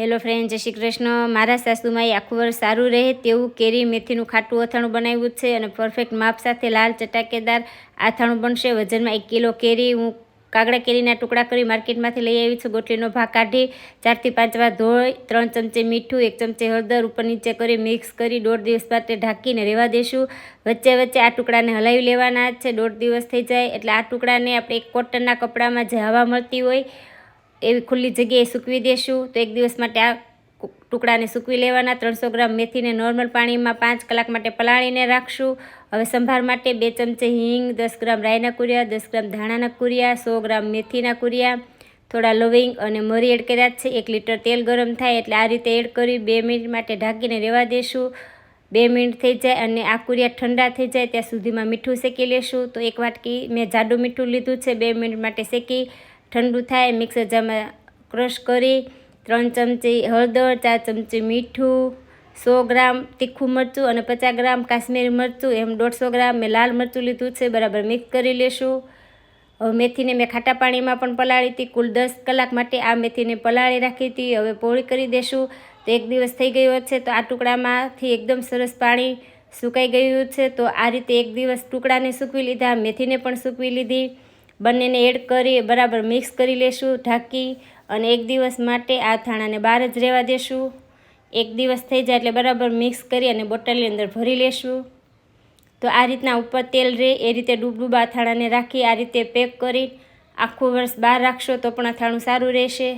Hello friend જય શ્રી કૃષ્ણ. મારા સાસુમાએ આખું વર્ષ સારું રહે તેવું કેરી, મેથીનું ખાટું અથાણું બનાવ્યું છે અને પરફેક્ટ માપ સાથે લાલ ચટાકેદાર અથાણું બનશે. વજનમાં એક કિલો કેરી હું કાગડા કેરીના ટુકડા કરી માર્કેટમાંથી લઈ આવી છું. ગોટલીનો ભાગ કાઢી ચારથી પાંચ વાર ધોઈ, ત્રણ ચમચી મીઠું, એક ચમચી હળદર ઉપર નીચે કરી મિક્સ કરી દોઢ દિવસ માટે ઢાંકીને રહેવા દેશું. વચ્ચે વચ્ચે આ ટુકડાને હલાવી લેવાના છે. દોઢ દિવસ થઈ જાય એટલે આ ટુકડાને આપણે એક કોટનના કપડામાં જે હવા મળતી હોય એવી ખુલ્લી જગ્યાએ સૂકવી દેશું. તો એક દિવસ માટે આ ટુકડાને સૂકવી લેવાના. ત્રણસો ગ્રામ મેથીને નોર્મલ પાણીમાં પાંચ કલાક માટે પલાળીને રાખશું. હવે સંભાર માટે બે ચમચી હિંગ, દસ ગ્રામ રાઈના કુરિયા, દસ ગ્રામ ધાણાના કુરિયા, સો ગ્રામ મેથીના કુરિયા, થોડા લવિંગ અને મરી એડ કર્યા છે. એક લીટર તેલ ગરમ થાય એટલે આ રીતે એડ કરી બે મિનિટ માટે ઢાંકીને રહેવા દેશું. બે મિનિટ થઈ જાય અને આ કુરિયા ઠંડા થઈ જાય, ત્યાં સુધીમાં મીઠું શેકી લેશું. તો એક વાટકી મેં જાડું મીઠું લીધું છે. બે મિનિટ માટે શેકી ઠંડુ થાય, મિક્સર જારમાં ક્રશ કરી ત્રણ ચમચી હળદર, ચાર ચમચી મીઠું, સો ગ્રામ તીખું મરચું અને પચાસ ગ્રામ કાશ્મીરી મરચું, એમ દોઢસો ગ્રામ મેં લાલ મરચું લીધું છે, બરાબર મિક્સ કરી લેશું. હવે મેથીને મેં ખાટા પાણીમાં પણ પલાળી હતી, કુલ દસ કલાક માટે આ મેથીને પલાળી રાખી હતી, હવે પોળી કરી દેશું. તો એક દિવસ થઈ ગયો છે, તો આ ટુકડામાંથી એકદમ સરસ પાણી સુકાઈ ગયું છે, તો આ રીતે એક દિવસ ટુકડાને સૂકવી લીધા, મેથીને પણ સૂકવી લીધી. બંનેને એડ કરી, બરાબર મિક્સ કરી લેશું ઢાંકી અને એક દિવસ માટે આ થાણાને બહાર જ રહેવા દેશું. એક દિવસ થઈ જાય એટલે બરાબર મિક્સ કરી અને બોટલની અંદર ભરી લેશું. તો આ રીતના ઉપર તેલ રહે એ રીતે ડૂબડૂબા થાણાને રાખી, આ રીતે પેક કરી. આખું વર્ષ બહાર રાખશો તો પણ આ થાણું સારું રહેશે.